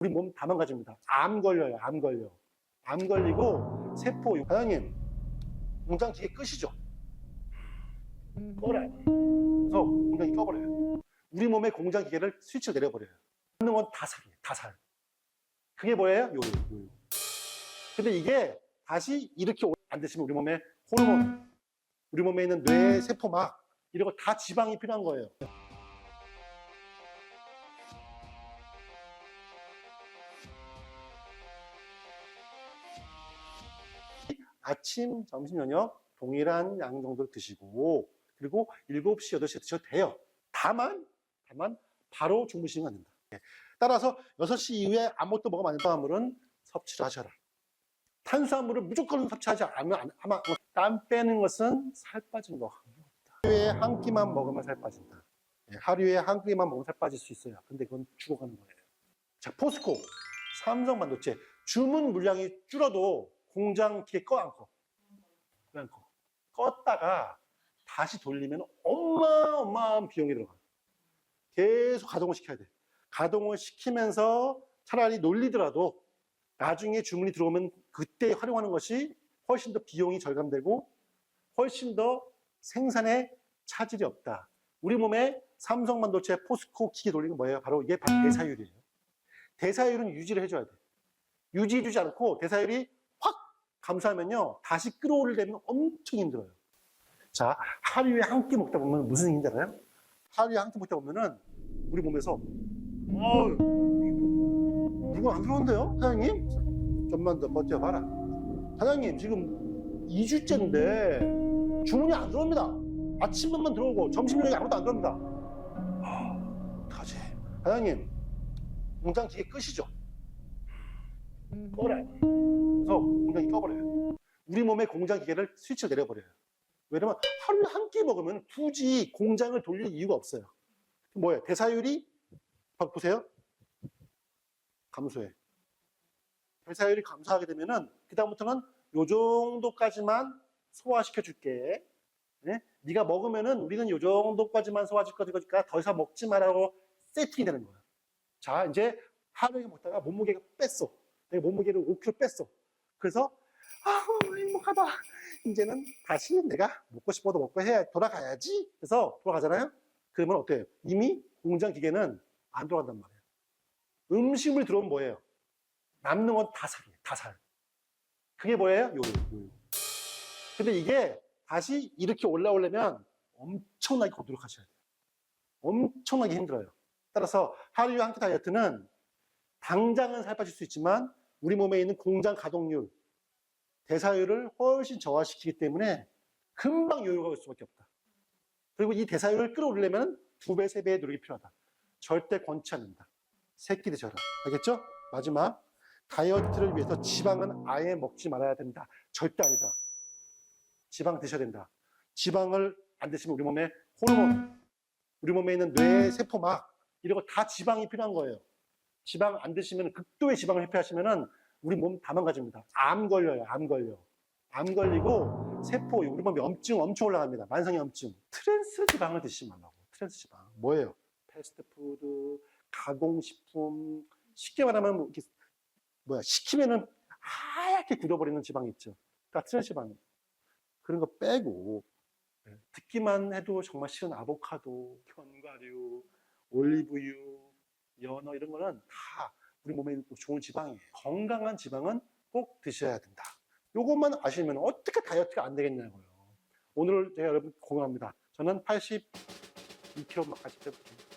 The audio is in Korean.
우리 몸 다 망가집니다. 암 걸려요, 암 걸려. 암 걸리고 세포, 과장님, 공장 기계 끄시죠? 꺼버려요. 그래서 공장이 꺼버려요. 우리 몸의 공장 기계를 스위치를 내려버려요. 하는 건 다 살이에요, 다 살. 그게 뭐예요? 요요, 요요. 근데 이게 다시 이렇게 안 되시면 우리 몸에 호르몬, 우리 몸에 있는 뇌 세포막, 이런 거 다 지방이 필요한 거예요. 아침, 점심, 저녁 동일한 양 정도를 드시고 그리고 7시, 8시에 드셔도 돼요. 다만, 다만 바로 주무시면 안 된다. 예. 따라서 6시 이후에 아무것도 먹으면 안 된다 하물은 섭취를 하셔라. 탄수화물을 무조건 섭취하지 않으면 안- 아마 땀 빼는 것은 살 빠진 거 하루에 한 끼만 먹으면 살 빠진다. 예, 하루에 한 끼만 먹으면 살 빠질 수 있어요. 근데 그건 죽어가는 거예요. 자, 포스코, 삼성 반도체 주문 물량이 줄어도 공장 기계 꺼안 꺼? 왜안 꺼? 껐다가 다시 돌리면 어마어마한 비용이 들어가. 계속 가동을 시켜야 돼. 가동을 시키면서 차라리 놀리더라도 나중에 주문이 들어오면 그때 활용하는 것이 훨씬 더 비용이 절감되고 훨씬 더 생산에 차질이 없다. 우리 몸에 삼성 반도체 포스코 기계 돌리는 건 뭐예요? 바로 이게 대사율이에요. 대사율은 유지를 해줘야 돼. 유지해주지 않고 대사율이 확 감소하면요. 다시 끌어올리려면 엄청 힘들어요. 자, 하루에 한 끼 먹다 보면 무슨 힘인지 알아요? 하루에 한 끼 먹다 보면은 우리 몸에서 어, 이거 안 들어온대요, 사장님? 좀만 더 버텨봐라. 사장님, 지금 2주째인데 주문이 안 들어옵니다. 아침만 들어오고 점심 저녁에 아무도 안 들어옵니다. 아, 어떡하지? 사장님, 공장 기계 끄시죠? 꺼버 그래서 공장이 꺼버려요. 우리 몸의 공장 기계를 스위치를 내려버려요. 왜냐면 하루에 한 끼 먹으면 굳이 공장을 돌릴 이유가 없어요. 뭐예요? 대사율이 봐- 보세요. 감소해. 대사율이 감소하게 되면은 그 다음부터는 요 정도까지만 소화시켜 줄게. 네? 네가 먹으면은 우리는 요 정도까지만 소화시켜 줄 거니까 더 이상 먹지 말라고 세팅이 되는 거야. 자, 이제 하루에 먹다가 몸무게가 뺐어. 내가 몸무게를 5kg 뺐어. 그래서 아, 행복하다. 이제는 다시 내가 먹고 싶어도 먹고 해야 돌아가야지. 그래서 돌아가잖아요. 그러면 어때요? 이미 공장 기계는 안 돌아간단 말이에요. 음식물 들어오면 뭐예요? 남는 건 다 살이에요. 다 살. 그게 뭐예요? 요요, 요요. 근데 이게 다시 이렇게 올라오려면 엄청나게 노력하셔야 돼요. 엄청나게 힘들어요. 따라서 하루에 한 끼 다이어트는 당장은 살 빠질 수 있지만 우리 몸에 있는 공장 가동률, 대사율을 훨씬 저하시키기 때문에 금방 요요가 올 수밖에 없다. 그리고 이 대사율을 끌어올리려면 두 배, 세 배의 노력이 필요하다. 절대 권치 않는다. 새끼 드셔라. 알겠죠? 마지막. 다이어트를 위해서 지방은 아예 먹지 말아야 된다. 절대 아니다. 지방 드셔야 된다. 지방을 안 드시면 우리 몸에 호르몬, 우리 몸에 있는 뇌 세포막, 이런 거 다 지방이 필요한 거예요. 지방 안 드시면 극도의 지방을 회피하시면은 우리 몸 다 망가집니다. 암 걸려요, 암 걸려. 암 걸리고 세포, 우리 몸에 염증 엄청 올라갑니다. 만성 염증. 트랜스 지방을 드시지 말라고. 트랜스 지방. 뭐예요? 패스트푸드, 가공식품, 쉽게 말하면 뭐 이렇게 뭐야 식히면은 하얗게 굳어버리는 지방 있죠. 그러니까 트랜스 지방. 그런 거 빼고 네, 듣기만 해도 정말 싫은 아보카도, 견과류, 올리브유, 연어 이런 거는 다 우리 몸에 있는 또 좋은 지방이에요. 건강한 지방은 꼭 드셔야 된다. 요것만 아시면 어떻게 다이어트가 안 되겠냐고요. 오늘 제가 여러분 공감합니다. 저는 82kg까지 빼볼게요.